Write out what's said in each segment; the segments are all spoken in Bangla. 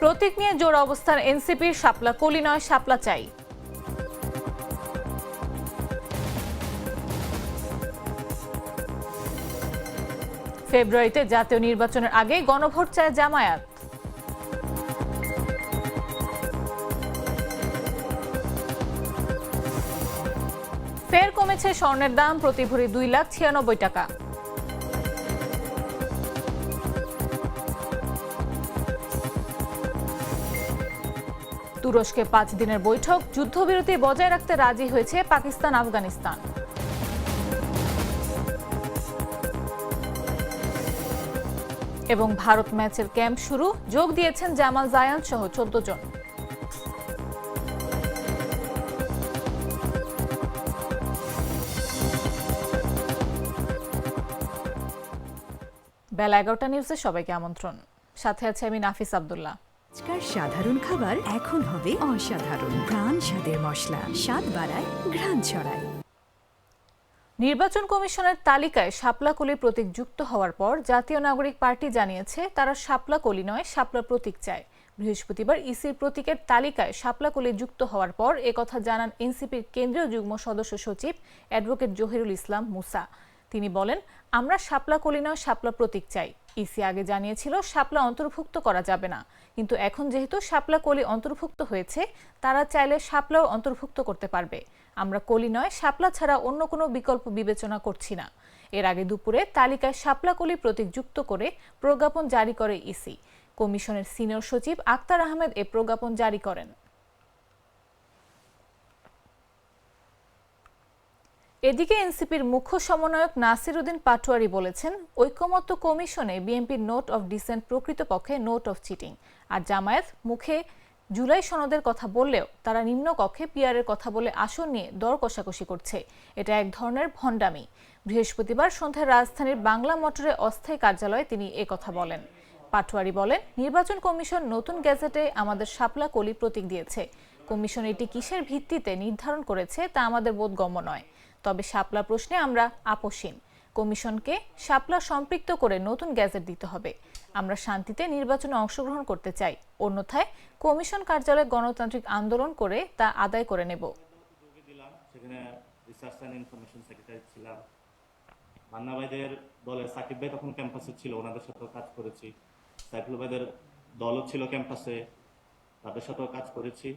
প্রতীক নিয়ে জোর অবস্থান এনসিপির শাপলা কলি নয়, শাপলা চাই। ফেব্রুয়ারিতে জাতীয় নির্বাচনের আগে গণভোট চায় জামায়াত। ফের কমেছে স্বর্ণের দাম প্রতি ভরি দুই লাখ ছিয়ানব্বই টাকা। তুরস্কে পাঁচ দিনের বৈঠক, যুদ্ধবিরতি বজায় রাখতে রাজি হয়েছে পাকিস্তান, আফগানিস্তান। এবং ভারত ম্যাচের ক্যাম্প শুরু, যোগ দিয়েছেন জামাল জায়ান সহ চোদ্দ জন। বেলা এগারোটা নিউজে সবাইকে আমন্ত্রণ। সাথে আছে আমি নাফিস আব্দুল্লাহ। আজকাল সাধারণ খাবার এখন হবে অসাধারণ। প্রাণ স্বাদের মশলা, স্বাদ বাড়ায়, ঘ্রাণ ছড়ায়। নির্বাচন কমিশনের তালিকায় শাপলাকলি প্রতীক যুক্ত হওয়ার পর জাতীয় নাগরিক পার্টি জানিয়েছে, তারা শাপলাকলি নয় শাপলা প্রতীক চায়। বৃহস্পতিবার ইসির প্রতীকের তালিকায় শাপলাকলি যুক্ত হওয়ার পর একথা জানান এনসিপির কেন্দ্রীয় যুগ্ম সদস্য সচিব অ্যাডভোকেট জহিরুল ইসলাম মুসা। তিনি বলেন, আমরা শাপলা কলি নয়, শাপলা প্রতীক চাই। ইসি আগে জানিয়েছিল, শাপলা অন্তর্ভুক্ত করা যাবে না। কিন্তু এখন যেহেতু শাপলা কলি অন্তর্ভুক্ত হয়েছে, তারা চাইলে শাপলাও অন্তর্ভুক্ত করতে পারবে। আমরা কলি নয়, শাপলা ছাড়া অন্য কোনো বিকল্প বিবেচনা করছি না। এর আগে দুপুরে তালিকায় শাপলা কলি প্রতীক যুক্ত করে প্রজ্ঞাপন জারি করে ইসি। কমিশনের সিনিয়র সচিব আক্তার আহমেদ এ প্রজ্ঞাপন জারি করেন। এদিকে এনসিপির মুখ্য সমন্বয়ক নাসির উদ্দিন পাটোয়ারি বলেছেন, ঐকমত্য কমিশনে বিএনপির নোট অফ ডিসেন্ট প্রকৃতপক্ষে নোট অফ চিটিং। আর জামায়াত মুখে জুলাই সনদের কথা বললেও তারা নিম্ন কক্ষে পিয়ারের কথা বলে আসন নিয়ে দর কষাকষি করছে। এটা এক ধরনের ভণ্ডামি। বৃহস্পতিবার সন্ধ্যায় রাজধানীর বাংলা মোটরে অস্থায়ী কার্যালয়ে তিনি কথা বলেন। পাটোয়ারি বলেন, নির্বাচন কমিশন নতুন গ্যাজেটে আমাদের শাপলা কলি প্রতীক দিয়েছে। কমিশন এটি কিসের ভিত্তিতে নির্ধারণ করেছে তা আমাদের বোধগম্য নয়। তবে শাপলা প্রশ্নে আমরা আপোষহীন। কমিশনকে শাপলা সম্পৃক্ত করে নতুন গ্যাজেট দিতে হবে। আমরা শান্তিতে নির্বাচনে অংশগ্রহণ করতে চাই। অন্যথায় কমিশন কার্যালয়ে গণতান্ত্রিক আন্দোলন করে তা আদায় করে নেব। সেখানে রিসার্চ সাকিব ভাই তখন ক্যাম্পাসে ছিল, ওনাদের সাথেও কাজ করেছি। সাইফুল ভাইদের দলও ছিল ক্যাম্পাসে তাদের সাথেও কাজ করেছি।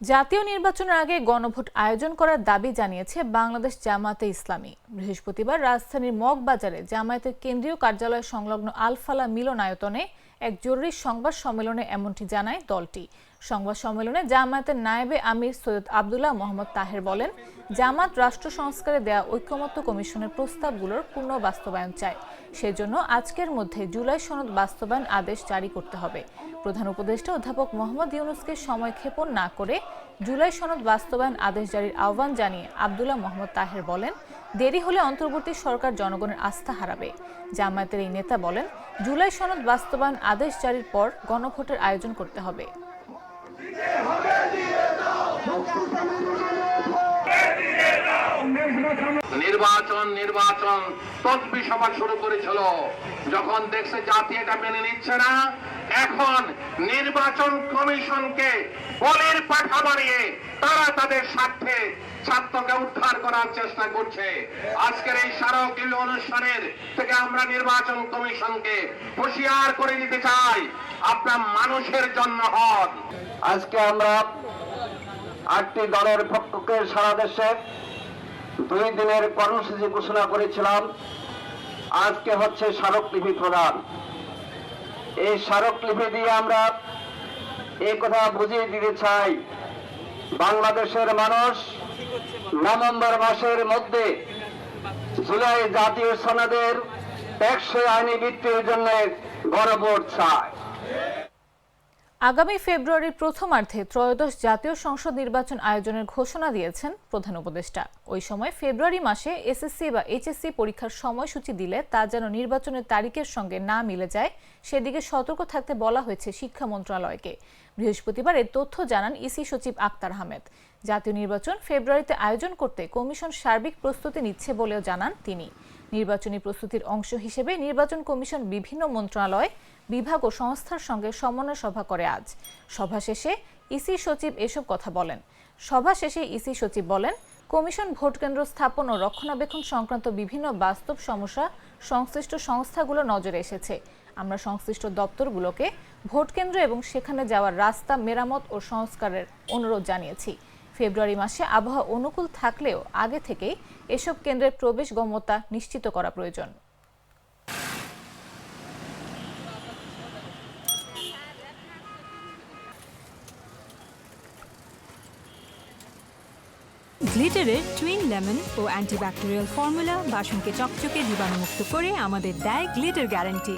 জাতীয় নির্বাচনের আগে গণভোট আয়োজন করার দাবি জানিয়েছে বাংলাদেশ জামায়াতে ইসলামী। বৃহস্পতিবার রাজধানীর মগবাজারে জামায়াতের কেন্দ্রীয় কার্যালয় সংলগ্ন আলফালা মিলনায়তনে এক জরুরি সংবাদ সম্মেলনে এমনটি জানায় দলটি। সংবাদ সম্মেলনে জামায়াতের নায়েবে আমির সৈয়দ আবদুল্লাহ মোহাম্মদ তাহের বলেন জামাত রাষ্ট্র সংস্কারে দেয়া ঐক্যমত্য কমিশনের প্রস্তাবগুলোর পূর্ণ বাস্তবায়ন চায়। সেজন্য আজকের মধ্যে জুলাই সনদ বাস্তবায়ন আদেশ জারি করতে হবে। প্রধান উপদেষ্টা অধ্যাপক মোহাম্মদ ইউনুসকে সময় ক্ষেপণ না করে জুলাই সনদ বাস্তবায়ন আদেশ জারির আহ্বান জানিয়ে আবদুল্লাহ মোহাম্মদ তাহের বলেন দেরি হলে অন্তর্বর্তী সরকার জনগণের আস্থা হারাবে। জামায়াতের এই নেতা বলেন, জুলাই সনদ বাস্তবায়ন আদেশ জারির পর গণভোটের আয়োজন করতে হবে। নির্বাচন নির্বাচন। তদবি সভা শুরু করেছিল। যখন দেখছে জাতি এটা মেনে নিচ্ছে না, এখন নির্বাচন কমিশনকে বলের পাঠা বাড়িয়ে তারা তাদের স্বার্থে ছাত্রকে উদ্ধার করার চেষ্টা করছে। আজকের এই স্মারকীয় অনুষ্ঠানের থেকে আমরা নির্বাচন কমিশনকে হুঁশিয়ার করে দিতে চাই। আপনার মানুষের জন্য হন। আজকে আমরা আটটি দলের পক্ষকে সারা দেশে দুই দিনের কর্মসূচি ঘোষণা করেছিলাম। আজকে হচ্ছে স্মারকলিপি প্রদান। এই স্মারকলিপি দিয়ে আমরা এই কথা বুঝিয়ে দিতে চাই। বাংলাদেশের মানুষ নভেম্বর মাসের মধ্যে জুলাই জাতীয় সনদের টেকসই আইনি ভিত্তির জন্য গণভোট চায়। আগামী ফেব্রুয়ারির প্রথমার্ধে ত্রয়োদশ জাতীয় সংসদ নির্বাচন আয়োজনের ঘোষণা দিয়েছেন প্রধান উপদেষ্টা। ওই সময় ফেব্রুয়ারি মাসে এসএসসি বা এইচএসসি পরীক্ষার সময়সূচি দিলে তা যেন নির্বাচনের তারিখের সঙ্গে না মিলে যায়, সেদিকে সতর্ক থাকতে বলা হয়েছে শিক্ষা মন্ত্রণালয়কে। বৃহস্পতিবার এর তথ্য জানান ইসি সচিব আক্তার আহমেদ। জাতীয় নির্বাচন ফেব্রুয়ারিতে আয়োজন করতে কমিশন সার্বিক প্রস্তুতি নিচ্ছে বলেও জানান তিনি। নির্বাচনী প্রস্তুতির অংশ হিসেবে নির্বাচন কমিশন বিভিন্ন মন্ত্রণালয়, বিভাগ ও সংস্থার সঙ্গে সমন্বয় সভা করে আজ। সভা শেষে ইসি সচিব এসব কথা বলেন। সভা শেষে ইসি সচিব বলেন, কমিশন ভোট কেন্দ্র স্থাপন ও রক্ষণাবেক্ষণ সংক্রান্ত বিভিন্ন বাস্তব সমস্যা সংশ্লিষ্ট সংস্থাগুলো নজরে এসেছে। আমরা সংশ্লিষ্ট দপ্তরগুলোকে ভোট কেন্দ্র এবং সেখানে যাওয়ার রাস্তা, মেরামত ও সংস্কারের অনুরোধ জানিয়েছি। ফেব্রুয়ারি মাসে আবহাওয়া অনুকূল থাকলেও আগে থেকেই এসব কেন্দ্রের প্রবেশ গম্যতা নিশ্চিত করা প্রয়োজন। গ্লিটারের টুইন লেমন ও অ্যান্টিব্যাকটেরিয়াল ফর্মুলা বাসনকে চকচকে জীবাণুমুক্ত করে আমাদের দেয় গ্লিটার গ্যারান্টি।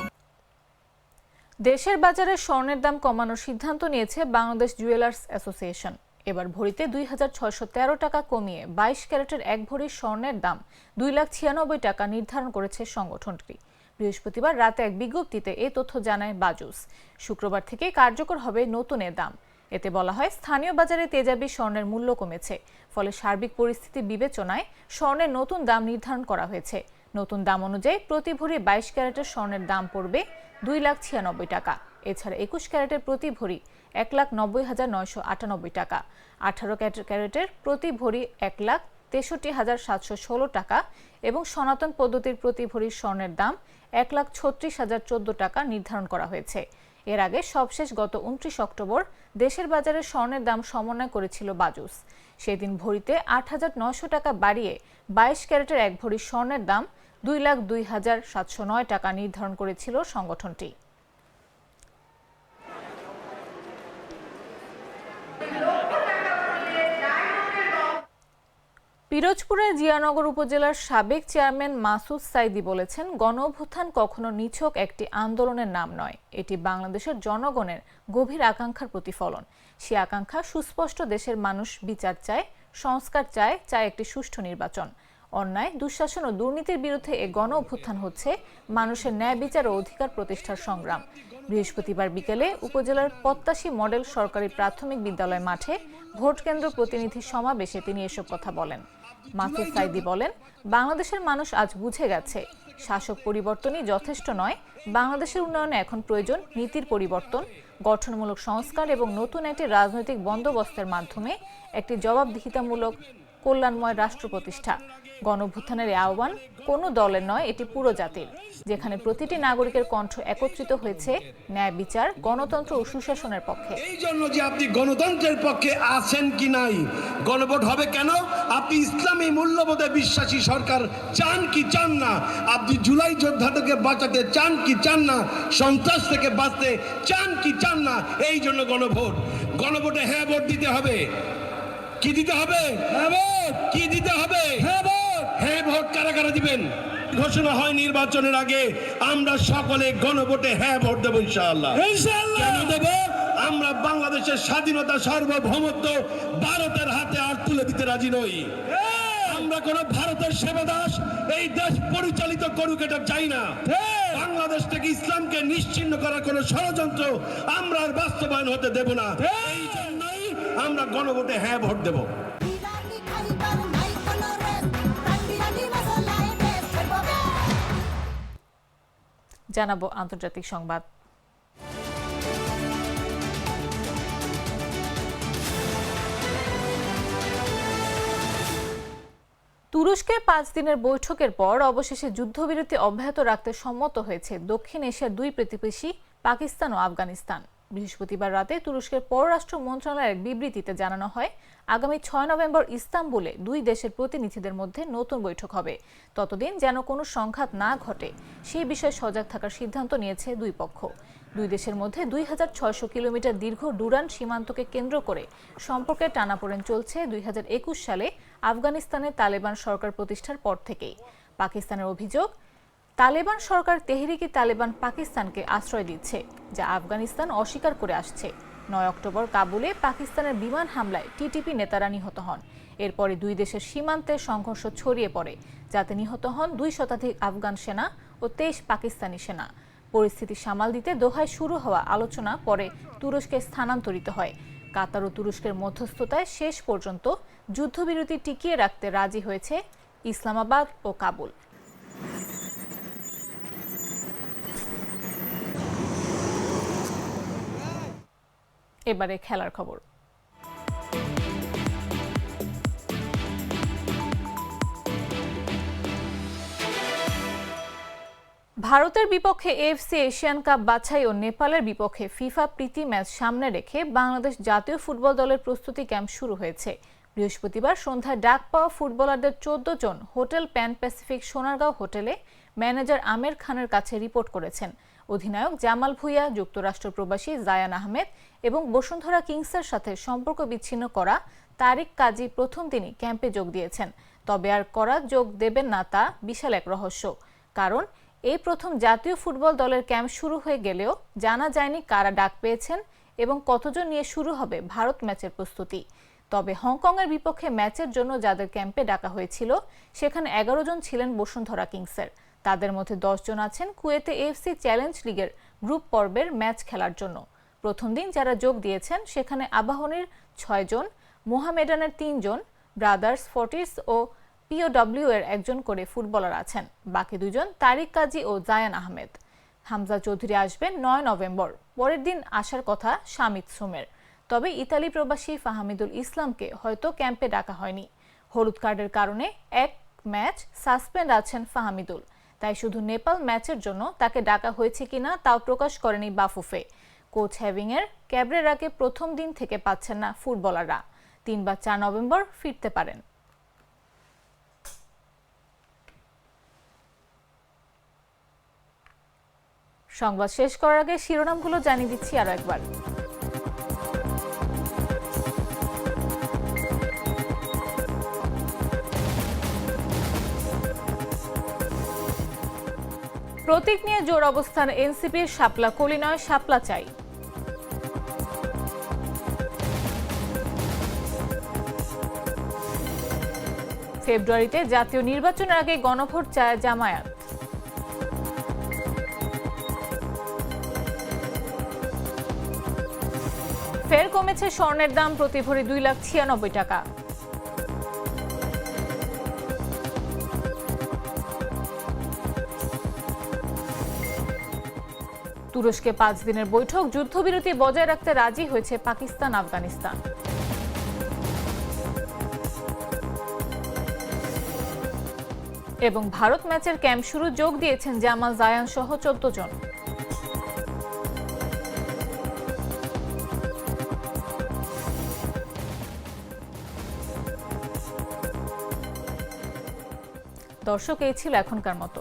দেশের বাজারে স্বর্ণের দাম কমানোর সিদ্ধান্ত নিয়েছে বাংলাদেশ জুয়েলার্স অ্যাসোসিয়েশন। এবার ভরিতে দুই হাজার ছয়শো তেরো টাকা কমিয়ে বাইশ ক্যারেটের এক ভরির স্বর্ণের দাম দুই লাখ ছিয়ানব্বই টাকা নির্ধারণ করেছে সংগঠনটি। বৃহস্পতিবার রাতে এক বিজ্ঞপ্তিতে এ তথ্য জানায় বাজুস। শুক্রবার থেকে কার্যকর হবে নতুন এ দাম। এতে বলা হয়, স্থানীয় বাজারে তেজাবি স্বর্ণের মূল্য কমেছে, ফলে সার্বিক পরিস্থিতি বিবেচনায় স্বর্ণের নতুন দাম নির্ধারণ করা হয়েছে। নতুন দাম অনুযায়ী প্রতি ভরি বাইশ ক্যারেটের স্বর্ণের দাম পড়বে দুই লাখ ছিয়ানব্বই টাকা। এছাড়া একুশ ক্যারেটের প্রতি ভরি এক লাখ নব্বই হাজার নয়শো আটানব্বই টাকা। আঠারো ক্যারেটের প্রতি ভরি এক লাখ তেষট্টি হাজার সাতশো ষোলো টাকা এবং সনাতন পদ্ধতির প্রতি ভরি স্বর্ণের দাম এক লাখ ছত্রিশ হাজার চোদ্দ টাকা নির্ধারণ করা হয়েছে। এর আগে সবশেষ গত উনত্রিশ অক্টোবর দেশের বাজারে স্বর্ণের দাম সমন্বয় করেছিল বাজুস। সেদিন ভরিতে আট হাজার নয়শো টাকা বাড়িয়ে বাইশ ক্যারেটের এক ভরি স্বর্ণের দাম দুই লাখ দুই হাজার সাতশো নয় টাকা নির্ধারণ করেছিল সংগঠনটি। পিরোজপুরের জিয়ানগর উপজেলার সাবেক চেয়ারম্যান মাসুদ সাইদি বলেছেন গণ অভ্যুত্থান কখনো নিছক একটি আন্দোলনের নাম নয়। এটি বাংলাদেশের জনগণের গভীর আকাঙ্ক্ষার প্রতিফলন। সে আকাঙ্ক্ষা সুস্পষ্ট দেশের মানুষ বিচার চায়, সংস্কার চায় চায় একটি সুষ্ঠু নির্বাচন। অন্যায়, দুঃশাসন ও দুর্নীতির বিরুদ্ধে এ গণ অভ্যুত্থান হচ্ছে মানুষের ন্যায় বিচার ও অধিকার প্রতিষ্ঠার সংগ্রাম। বৃহস্পতিবার বিকেলে উপজেলার পত্তাশী মডেল সরকারি প্রাথমিক বিদ্যালয় মাঠে ভোট কেন্দ্র প্রতিনিধি সমাবেশে তিনি এসব কথা বলেন। মাসুদ সাইদি বলেন, বাংলাদেশের মানুষ আজ বুঝে গেছে, শাসক পরিবর্তনই যথেষ্ট নয়। বাংলাদেশের উন্নয়নে এখন প্রয়োজন নীতির পরিবর্তন, গঠনমূলক সংস্কার এবং নতুন একটি রাজনৈতিক বন্দোবস্তের মাধ্যমে একটি জবাবদিহিতামূলক কল্যাণময় রাষ্ট্র প্রতিষ্ঠা। গণভ্যুত্থানের এই আহ্বান কোনো দলের নয় এটি পুরো জাতির। যেখানে প্রতিটি নাগরিকের কণ্ঠ একত্রিত হয়েছে ন্যায় বিচার গণতন্ত্র ও সুশাসনের পক্ষে। এই জন্য যে আপনি গণতন্ত্রের পক্ষে আছেন কি নাই গণভোট হবে কেন? আপনি ইসলামী মূল্যবোধে বিশ্বাসী সরকার চান কি চান না? আপনি জুলাই যোদ্ধাদেরকে বাঁচাতে চান কি চান না? সন্ত্রাস থেকে বাঁচতে চান কি চান না? এই জন্য গণভোট। গণভোটে হ্যাঁ ভোট দিতে হবে। কি দিতে হবে? হ্যাঁ ভোট। কি দিতে হবে? হ্যাঁ ভোট হ্যাঁ কারা কারা দিবেন। ঘোষণা হয় নির্বাচনের আগে। আমরা সকলে গণভোটে হ্যাঁ ভোট দেবো ইনশাআল্লাহ। কেন দেব? আমরা বাংলাদেশের স্বাধীনতা সার্বভৌমত্ব ভারতের হাতে আর তুলে দিতে রাজি নই। আমরা কোন ভারতের সেবাদাস এই দেশ পরিচালিত করুক এটা চাই না। বাংলাদেশ থেকে ইসলামকে নিশ্চিন্ন করার কোন ষড়যন্ত্র আমরা আর বাস্তবায়ন হতে দেব না। এই জন্যই আমরা গণভোটে হ্যাঁ ভোট দেব। জানাব আন্তর্জাতিক সংবাদ। তুরস্কে পাঁচ দিনের বৈঠকের পর অবশেষে যুদ্ধবিরতি অব্যাহত রাখতে সম্মত হয়েছে দক্ষিণ এশিয়ার দুই প্রতিবেশী, পাকিস্তান ও আফগানিস্তান। বৃহস্পতিবার রাতে তুরস্কের পররাষ্ট্র মন্ত্রণালয়ের বিবৃতিতে জানানো হয়, আগামী ছয় নভেম্বর ইস্তাম্বুলে দুই দেশের প্রতিনিধিদের মধ্যে নতুন বৈঠক হবে। ততদিন যেন কোনো সংঘাত না ঘটে, সেই বিষয়ে সজাগ থাকার সিদ্ধান্ত নিয়েছে দুই পক্ষ। দুই দেশের মধ্যে দুই হাজার ছয়শো কিলোমিটার দীর্ঘ ডুরান সীমান্তকে কেন্দ্র করে সম্পর্কের টানাপোড়েন চলছে দুই হাজার একুশ সালে আফগানিস্তানের তালেবান সরকার প্রতিষ্ঠার পর থেকেই। পাকিস্তানের অভিযোগ তালেবান সরকার তেহরিকি তালেবান পাকিস্তানকে আশ্রয় দিচ্ছে, যা আফগানিস্তান অস্বীকার করে আসছে। নয় অক্টোবর কাবুলে পাকিস্তানের বিমান হামলায় টিটিপি নেতারা নিহত হন। এরপরে দুই দেশের সীমান্তে সংঘর্ষ ছড়িয়ে পড়ে, যাতে নিহত হন দুই শতাধিক আফগান সেনা ও তেইশ পাকিস্তানি সেনা। পরিস্থিতি সামাল দিতে দোহায় শুরু হওয়া আলোচনা পরে তুরস্কে স্থানান্তরিত হয়। কাতার ও তুরস্কের মধ্যস্থতায় শেষ পর্যন্ত যুদ্ধবিরতি টিকিয়ে রাখতে রাজি হয়েছে ইসলামাবাদ ও কাবুল। এবারে খেলার খবর। ভারতের বিপক্ষে এএফসি এশিয়ান কাপ বাছাই ও নেপালের বিপক্ষে ফিফা প্রীতি ম্যাচ সামনে রেখে বাংলাদেশ জাতীয় ফুটবল দলের প্রস্তুতি ক্যাম্প শুরু হয়েছে। বৃহস্পতিবার সন্ধ্যায় ডাক পাওয়া ফুটবলারদের চোদ্দ জন হোটেল প্যান প্যাসিফিক সোনারগাঁও হোটেলে ম্যানেজার আমের খানের কাছে রিপোর্ট করেছেন। অধিনায়ক জামাল ভুইয়া, যুক্তরাষ্ট্র প্রবাসী জায়ান আহমেদ এবং বসুন্ধরা কিংসের সাথে সম্পর্ক বিচ্ছিন্ন করা তারিক কাজী প্রথম দিনই ক্যাম্পে যোগ দিয়েছেন। তবে আর করা যোগ দেবেন না তা বিশাল এক রহস্য। কারণ, এই প্রথম জাতীয় ফুটবল দলের ক্যাম্প শুরু হয়ে গেলেও জানা যায়নি কারা ডাক পেয়েছেন এবং কতজন নিয়ে শুরু হবে ভারত ম্যাচের প্রস্তুতি। তবে হংকংয়ের বিপক্ষে ম্যাচের জন্য যাদের ক্যাম্পে ডাকা হয়েছিল, সেখানে এগারো জন ছিলেন বসুন্ধরা কিংসের। তাদের মধ্যে দশ জন আছেন কুয়েতে এফসি চ্যালেঞ্জ লিগের গ্রুপ পর্বের ম্যাচ খেলার জন্য। প্রথম দিন যারা যোগ দিয়েছেন, সেখানে আবাহনীর ছয়জন, মোহামেডানের তিনজন, ব্রাদার্স ফর্টিস ও পিওডব্লিউ এর একজন করে ফুটবলার আছেন। বাকি দুজন তারিক কাজী ও জায়ান আহমেদ। হামজা চৌধুরী আসবেন নয় নভেম্বর। পরের দিন আসার কথা শামিত সোমের। তবে ইতালি প্রবাসী ফাহামিদুল ইসলামকে হয়তো ক্যাম্পে ডাকা হয়নি। হলুদ কার্ডের কারণে এক ম্যাচ সাসপেন্ড আছেন ফাহামিদুল। তাই শুধু নেপাল ম্যাচের জন্য তাকে ডাকা হয়েছে কিনা তাও প্রকাশ করেনি বাফুফে। কোচ হ্যাভিংয়ের ক্যাবরেরাকে প্রথম দিন থেকে পাচ্ছেন না ফুটবলাররা। তিন বা চার নভেম্বর ফিরতে পারেন। সংবাদ শেষ করার আগে শিরোনামগুলো জানিয়ে দিচ্ছি আরও একবার। প্রতীক নিয়ে জোর অবস্থান এনসিপির শাপলা কলি নয়, শাপলা চাই। ফেব্রুয়ারিতে জাতীয় নির্বাচনের আগে গণভোট চায় জামায়াত। ফের কমেছে স্বর্ণের দাম, প্রতি ভরি দুই লাখ ছিয়ানব্বই টাকা। তুরস্কে পাঁচ দিনের বৈঠক, যুদ্ধবিরতি বজায় রাখতে রাজি হয়েছে পাকিস্তান, আফগানিস্তান। এবং ভারত ম্যাচের ক্যাম্প শুরু যোগ দিয়েছেন জামাল জায়ান সহ চোদ্দ জন। দর্শক, এই ছিল এখনকার মতো।